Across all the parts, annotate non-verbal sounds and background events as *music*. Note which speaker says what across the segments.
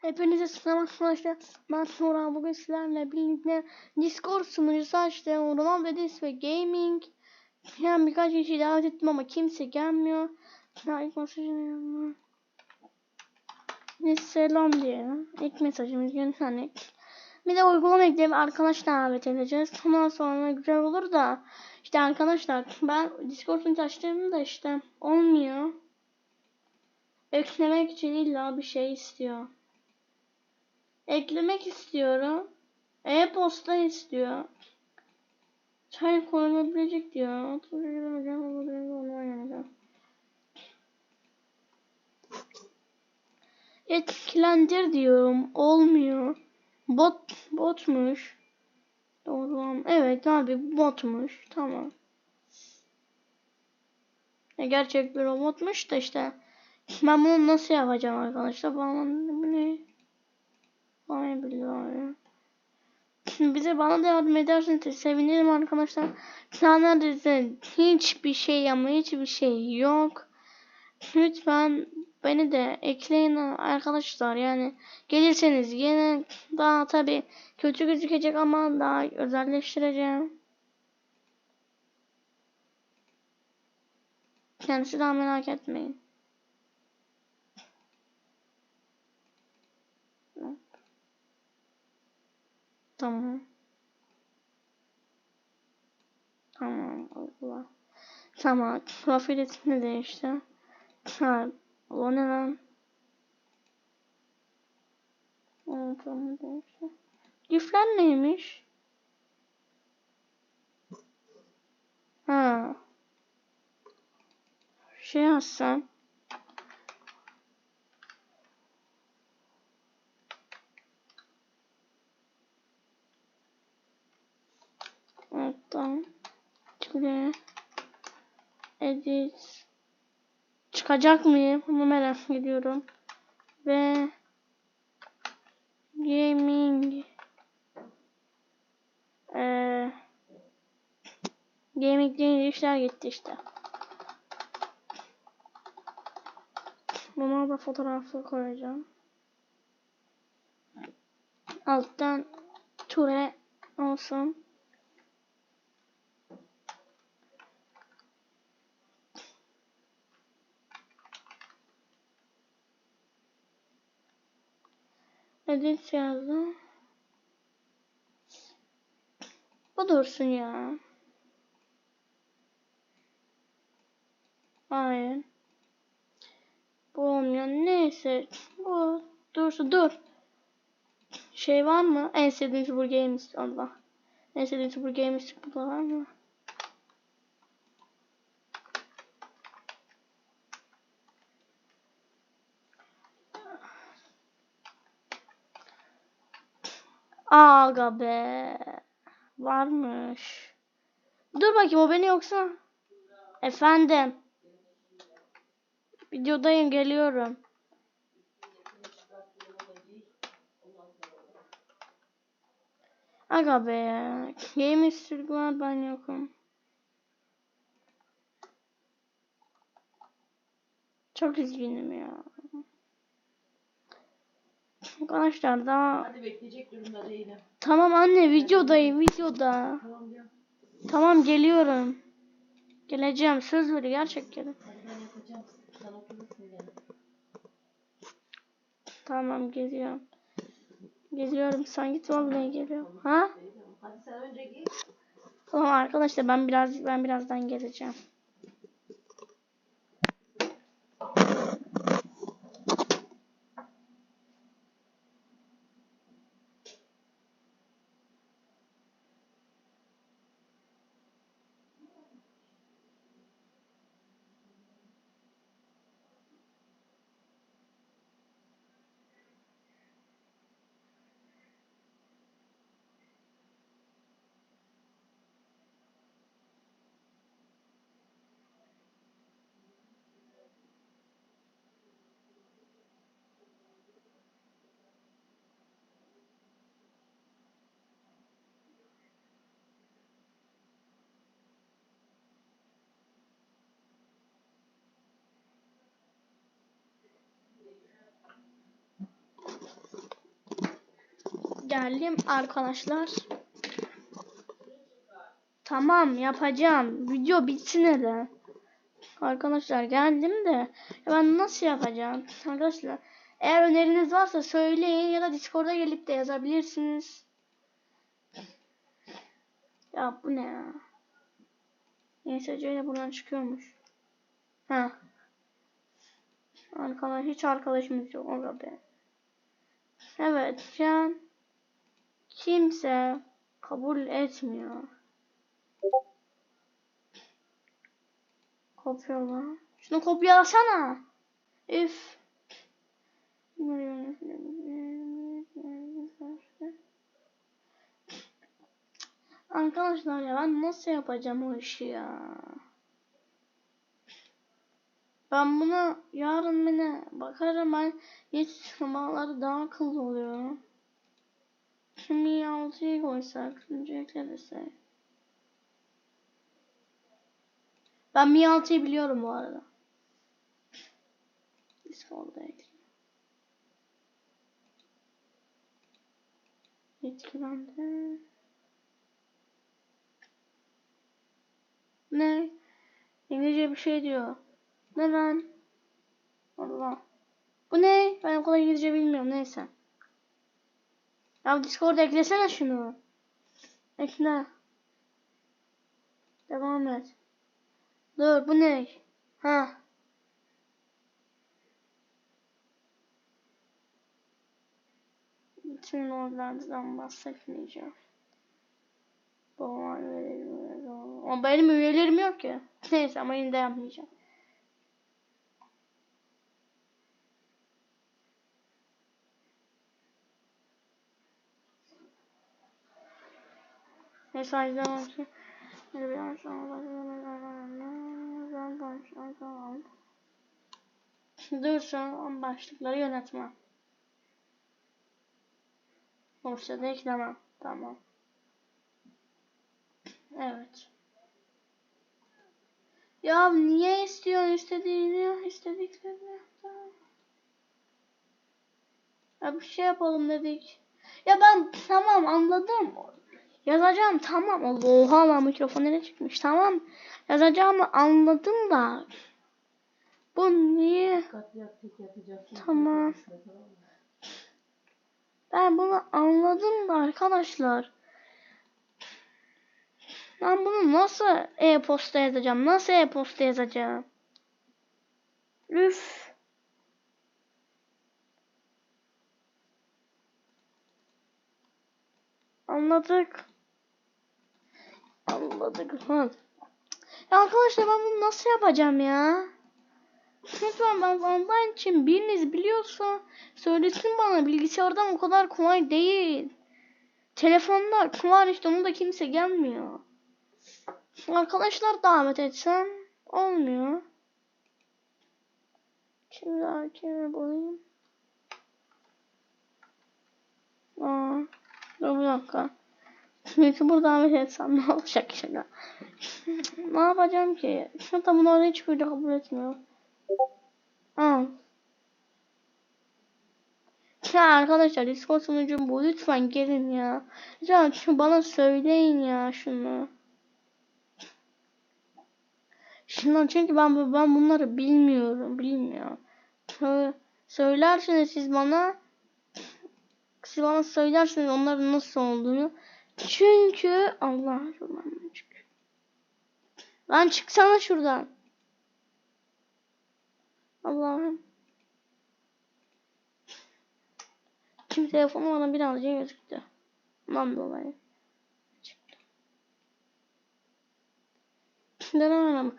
Speaker 1: Hepinize selam arkadaşlar. Ben Sonra bugün sizlerle birlikte Discord sunucusu açtım. Roman Vedis ve Gaming. Yani birkaç kişi davet ettim ama kimse gelmiyor. Ya ilk mesajını Ne selam diye. İlk mesajımız gönderdik. Bir de uygulama ekleyip arkadaşlar davet edeceğiz. Ondan sonra güzel olur da. işte arkadaşlar ben Discord sunucusu açtığımda işte olmuyor. Eklemek için illa bir şey istiyor. Eklemek istiyorum. E-posta istiyor. Çay koyulabilecek diyor. Etkilendir diyorum. Olmuyor. Bot botmuş. Doğru. Evet abi botmuş. Tamam. E, gerçek bir robotmuş da işte. Ben bunu nasıl yapacağım arkadaşlar? Bana ne? Ay billahi. Bize bana da yardım ederseniz sevinirim arkadaşlar. Neredeyse hiçbir şey ama hiçbir şey yok. Lütfen beni de ekleyin arkadaşlar. Yani gelirseniz yine daha tabi kötü gözükecek ama daha özelleştireceğim. Kendisi daha merak etmeyin. Tamam. Tamam. Allah. Tamam. Profil ismini değişti. Ha. O ne lan? Tamam değişti. Gifler neymiş? Ha. Şey yazsam. Tamam. Şöyle. Edit. Çıkacak mıyım? Bunu merak ediyorum. Ve gaming ee, gaming diye işler gitti işte. Buna da fotoğrafı koyacağım. Alttan ture olsun. Edit yazdım. Bu dursun ya. Hayır. Bu olmuyor. Neyse. Bu dursun. Dur. Şey var mı? En sevdiğim Super Games. Allah. En sevdiğim Super Games bu var mı? Aga be. Varmış. Dur bakayım o beni yoksa. Efendim. Videodayım geliyorum. Aga be. Game var ben yokum. Çok üzgünüm ya. Arkadaşlar daha...
Speaker 2: Hadi bekleyecek durumda değilim.
Speaker 1: Tamam anne videodayım videoda.
Speaker 2: Tamam diyorum.
Speaker 1: Tamam geliyorum. Geleceğim söz veriyor gerçek gelin. Tamam geliyorum. Geliyorum sen git vallahi geliyorum. Ha?
Speaker 2: Hadi sen önce giy.
Speaker 1: Tamam arkadaşlar ben biraz ben birazdan geleceğim. Geldim arkadaşlar. Tamam yapacağım. Video bitsin hele. Arkadaşlar geldim de ben nasıl yapacağım? Arkadaşlar eğer öneriniz varsa söyleyin ya da Discord'a gelip de yazabilirsiniz. Ya bu ne ya? Neyse ile buradan çıkıyormuş. Ha. Arkadaş hiç arkadaşımız yok orada be. Evet şu an kimse kabul etmiyor. Kopyala. Şunu kopyalasana. Üf. Arkadaşlar ya ben nasıl yapacağım o işi ya? Ben buna yarın bana bakarım ben sabahları daha akıllı oluyor. Şimdi 6'yı koysak, öncelikle desek. Ben Mi 6'yı biliyorum bu arada. Discord'da ekle. Etkilendi. Ne? İngilizce bir şey diyor. Ne lan? Allah. Bu ne? Ben o kadar İngilizce bilmiyorum. Neyse. Ya Discord'a eklesene şunu. Ekle. Devam et. Dur bu ne? Ha. Bütün oralardan bahsetmeyeceğim. Babama üyelerim Ama benim üyelerim yok ki. *laughs* Neyse ama yine de yapmayacağım. Mesajlar olsun. Bir an sonra Dur son başlıkları yönetme. Dosyada ekleme. Tamam. Evet. Ya niye istiyorsun istediğini istediklerini? Tamam. Ya bir şey yapalım dedik. Ya ben tamam anladım. Yazacağım tamam. Oha lan mikrofon nereye çıkmış? Tamam. Yazacağımı anladım da. Bu niye? Tamam. Ben bunu anladım da arkadaşlar. Ben bunu nasıl e-posta yazacağım? Nasıl e-posta yazacağım? Üf. Anladık. Anladık lan. Ya arkadaşlar ben bunu nasıl yapacağım ya? Lütfen ben online için biriniz biliyorsa söylesin bana. Bilgisayardan o kadar kolay değil. Telefonda var işte onu da kimse gelmiyor. Arkadaşlar davet etsem olmuyor. Şimdi hakeme bulayım. Aa, dur bir dakika. YouTuber davet etsem ne olacak şimdi? ne yapacağım ki? Hatta bunu hiç böyle kabul etmiyor. Aa. Ya arkadaşlar Discord sunucum bu. Lütfen gelin ya. Lütfen şu bana söyleyin ya şunu. Şundan çünkü ben ben bunları bilmiyorum. Bilmiyorum. Sö- Söylersiniz siz bana. Siz bana söylersiniz onların nasıl olduğunu. Çünkü Allah şuradan çık. Lan çıksana şuradan. Allah'ım. Şimdi telefonu bana birazcık gözüktü. Ondan dolayı. Denemem.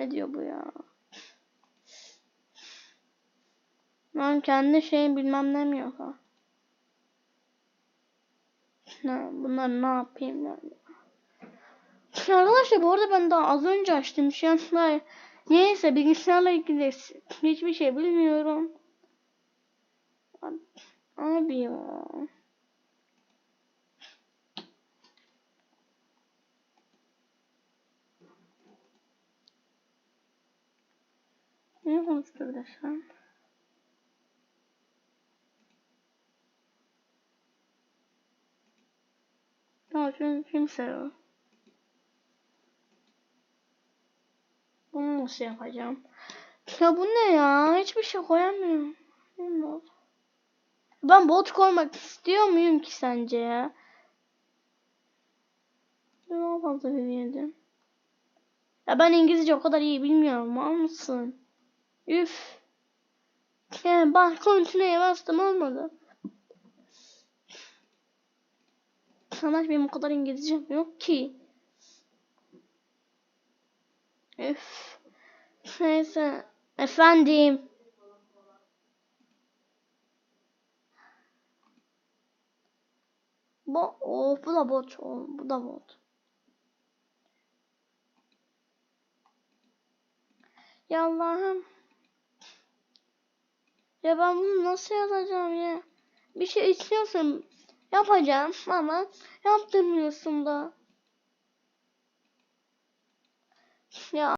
Speaker 1: Ne diyor bu ya? Ben kendi şeyim bilmem ne mi yok ha? Ne, bunlar ne yapayım yani? Arkadaşlar bu arada ben daha az önce açtım anda. Neyse bilgisayarla ilgili hiçbir şey bilmiyorum. Abi ya. Ne konuştur desem? Ya kimse yok. Bunu nasıl yapacağım? Ya bu ne ya? Hiçbir şey koyamıyorum. Ben bot koymak istiyor muyum ki sence ya? Ben daha fazla bilmiyordum. Ya ben İngilizce o kadar iyi bilmiyorum. Var mısın? Üf. Yani ben kontineye bastım olmadı. Sana benim o kadar İngilizcem yok ki. Üf. Neyse. Efendim. Bu, oh, bu da bot. Oh, bu da bot. Ya Allah'ım. Ya ben bunu nasıl yazacağım ya? Bir şey istiyorsun yapacağım ama yaptırmıyorsun da. Ya